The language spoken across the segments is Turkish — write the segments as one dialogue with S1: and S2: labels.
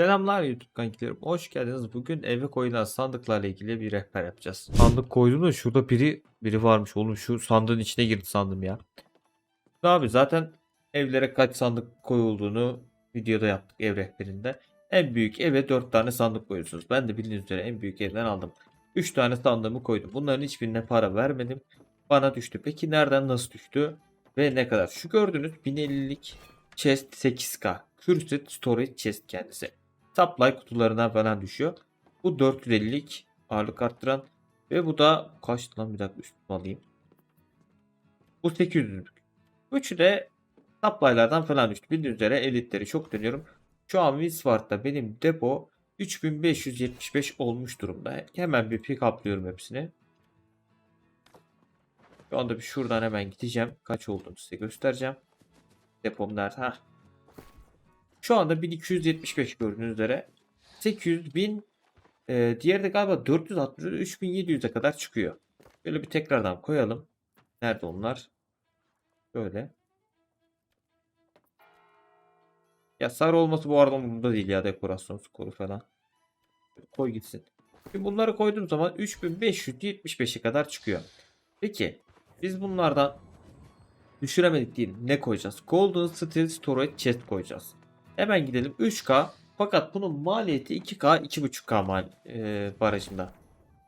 S1: Selamlar YouTube kankilerim. Hoş geldiniz. Bugün eve koyulan sandıklarla ilgili bir rehber yapacağız. Sandık koydum da şurada biri biri varmış oğlum. Şu sandığın içine girdi sandım ya. Abi zaten evlere kaç sandık koyulduğunu videoda yaptık ev rehberinde. En büyük eve 4 tane sandık koyuyorsunuz. Ben de bildiğiniz üzere en büyük evden aldım. 3 tane sandığımı koydum. Bunların hiçbirine para vermedim. Bana düştü. Peki nereden nasıl düştü? Ve ne kadar? Şu gördüğünüz 1050'lik chest 8K. Cursed Storage Chest kendisi. Supply kutularından falan düşüyor. Bu 450'lik ağırlık arttıran ve bu da kaç lan bir dakika üstüme alayım. Bu 800'lük. Üçü de supply'lardan falan düştü. Bildiğiniz üzere elitleri çok dönüyorum. Şu an Wiswart'ta benim depo 3575 olmuş durumda. Hemen bir pick up'lıyorum hepsini. Şu anda bir şuradan hemen gideceğim. Kaç olduğunu size göstereceğim. Depom nerede? Hah. Şu anda 1275 gördüğünüz üzere. 800 bin e, diğeri de galiba 460 3700'e kadar çıkıyor. Böyle bir tekrardan koyalım. Nerede onlar? Böyle. Ya sarı olması bu arada umurumda değil ya dekorasyon skoru falan. Koy gitsin. Şimdi bunları koyduğum zaman 3575'e kadar çıkıyor. Peki biz bunlardan düşüremedik diyelim. Ne koyacağız? Golden Steel Storage Chest koyacağız. Hemen gidelim 3K. Fakat bunun maliyeti 2K 2.5K mal e, barajında.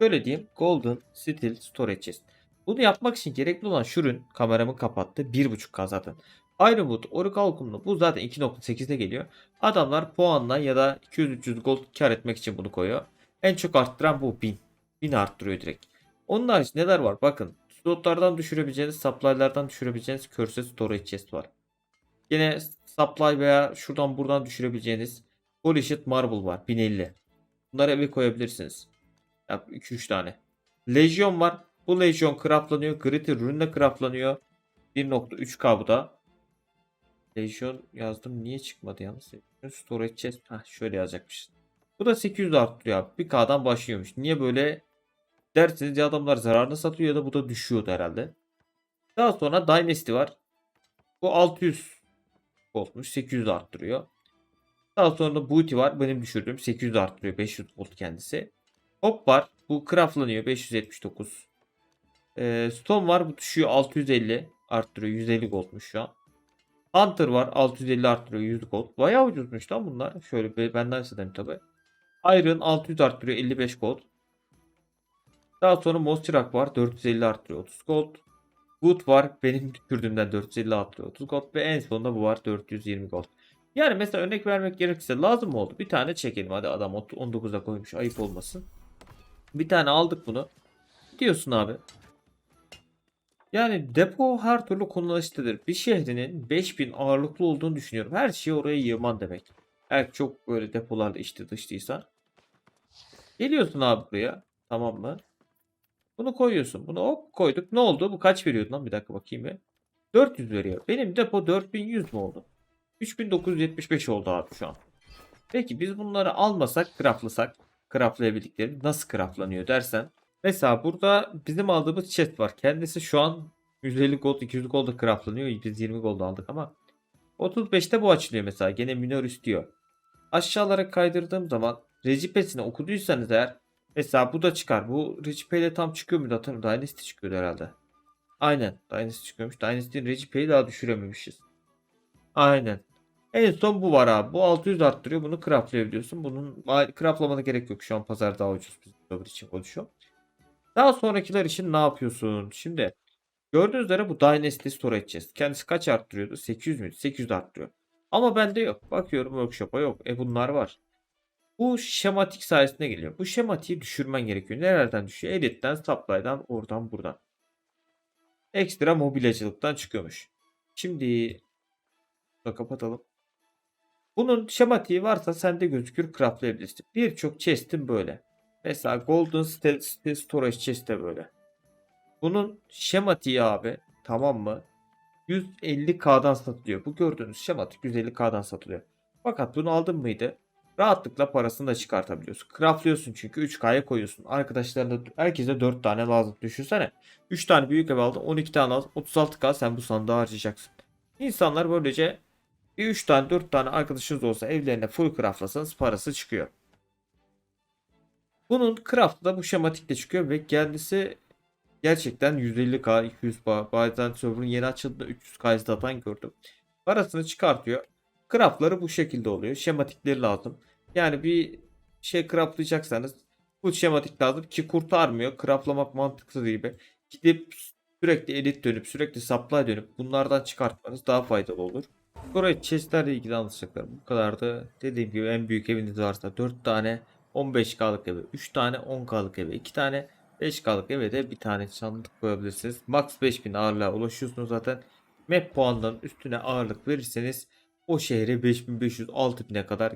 S1: Böyle diyeyim. Golden Steel Storage Chest. Bunu yapmak için gerekli olan şu ürün kameramı kapattı. 1.5K zaten. Ironwood, Oracle kumlu bu zaten 2.8'de geliyor. Adamlar puanla ya da 200-300 gold kar etmek için bunu koyuyor. En çok arttıran bu 1000. 1000 arttırıyor direkt. Onun harici neler var? Bakın slotlardan düşürebileceğiniz, supply'lardan düşürebileceğiniz cursor storage chest var. Yine supply veya şuradan buradan düşürebileceğiniz polished marble var 1050. Bunları eve koyabilirsiniz. 2-3 tane. Legion var. Bu Legion craftlanıyor. Gritty rune craftlanıyor. 1.3k bu da. Legion yazdım. Niye çıkmadı yalnız? Storage chest. Hah şöyle yazacakmışız. Bu da 800 arttırıyor abi. 1K'dan başlıyormuş. Niye böyle dersiniz ya adamlar zararını satıyor ya da bu da düşüyordu herhalde. Daha sonra Dynasty var. Bu 600 voltmuş. 800 arttırıyor. Daha sonra da Booty var. Benim düşürdüğüm 800 arttırıyor. 500 volt kendisi. Hop var. Bu craftlanıyor. 579. Ee, Stone var. Bu düşüyor 650 arttırıyor. 150 goldmuş şu an. Hunter var. 650 arttırıyor. 100 gold. Bayağı ucuzmuş lan bunlar. Şöyle benden istedim tabi. Iron 600 arttırıyor. 55 gold. Daha sonra Mostirak var. 450 arttırıyor. 30 gold. Wood var. Benim 450 arttırıyor. 30 gold. Ve en sonunda bu var. 420 gold. Yani mesela örnek vermek gerekirse lazım oldu? Bir tane çekelim. Hadi adam 19'a koymuş. Ayıp olmasın. Bir tane aldık bunu. Diyorsun abi. Yani depo her türlü kullanışlıdır. Bir şehrinin 5000 ağırlıklı olduğunu düşünüyorum. Her şeyi oraya yığman demek. Eğer çok böyle depolarda içti dıştıysa. Geliyorsun abi buraya. Tamam mı? Bunu koyuyorsun. Bunu hop koyduk. Ne oldu? Bu kaç veriyordu lan? Bir dakika bakayım bir. 400 veriyor. Benim depo 4100 mu oldu? 3975 oldu abi şu an. Peki biz bunları almasak, craftlasak, craftlayabildikleri nasıl craftlanıyor dersen. Mesela burada bizim aldığımız chest var. Kendisi şu an 150 gold, 200 gold craftlanıyor. Biz 20 gold aldık ama 35'te bu açılıyor mesela. Gene minor istiyor. Aşağılara kaydırdığım zaman recipesini okuduysanız eğer mesela bu da çıkar. Bu recipe ile tam çıkıyor muydu hatırlamıyorum. Dynasty çıkıyordu herhalde. Aynen. Dynasty çıkıyormuş. Dynasty'nin recipeyi daha düşürememişiz. Aynen. En son bu var abi. Bu 600 arttırıyor. Bunu craftlayabiliyorsun. Bunun craftlamana gerek yok. Şu an pazar daha ucuz. Biz öbür için konuşuyorum. Daha sonrakiler için ne yapıyorsun? Şimdi gördüğünüz üzere bu Dynasty Storage Chest. Kendisi kaç arttırıyordu? 800 müydü? 800 arttırıyor. Ama bende yok. Bakıyorum workshop'a yok. E bunlar var. Bu şematik sayesinde geliyor. Bu şematiği düşürmen gerekiyor. Nerelerden düşüyor? Edit'ten, supply'dan, oradan, buradan. Ekstra mobilyacılıktan çıkıyormuş. Şimdi da kapatalım. Bunun şematiği varsa sende gözükür craftlayabilirsin. Birçok chest'in böyle. Mesela Golden Steel Storage Chest de böyle. Bunun şematiği abi tamam mı? 150k'dan satılıyor. Bu gördüğünüz şematik 150k'dan satılıyor. Fakat bunu aldın mıydı? Rahatlıkla parasını da çıkartabiliyorsun. Craftlıyorsun çünkü 3K'ya koyuyorsun. Arkadaşlarına herkese 4 tane lazım. Düşünsene. 3 tane büyük ev aldın 12 tane lazım. 36K sen bu sandığa harcayacaksın. İnsanlar böylece Bir 3 tane 4 tane arkadaşınız olsa evlerine full craftlasanız parası çıkıyor. Bunun craft'ı da bu şematikle çıkıyor ve kendisi gerçekten 150k 200k bazen server'ın yeni açıldığında 300k izlatan gördüm. Parasını çıkartıyor. Craft'ları bu şekilde oluyor. Şematikleri lazım. Yani bir şey craftlayacaksanız bu şematik lazım ki kurtarmıyor. Craftlamak mantıksız gibi. Gidip sürekli edit dönüp sürekli supply dönüp bunlardan çıkartmanız daha faydalı olur. Buraya chestlerle ilgili anlatacaklarım bu kadardı. Dediğim gibi en büyük eviniz varsa 4 tane 15K'lık eve, 3 tane 10K'lık eve, 2 tane 5K'lık eve de bir tane sandık koyabilirsiniz. Max 5000 ağırlığa ulaşıyorsunuz zaten. Map puanlarının üstüne ağırlık verirseniz o şehre 5500-6000'e kadar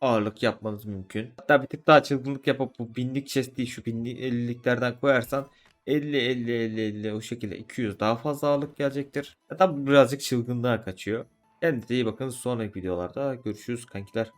S1: ağırlık yapmanız mümkün. Hatta bir tık daha çılgınlık yapıp bu binlik chest değil şu binlik 50'liklerden koyarsan 50 50 50 50 o şekilde 200 daha fazla ağırlık gelecektir. Hatta bu birazcık çılgınlığa kaçıyor. Kendinize iyi bakın. Sonraki videolarda görüşürüz kankiler.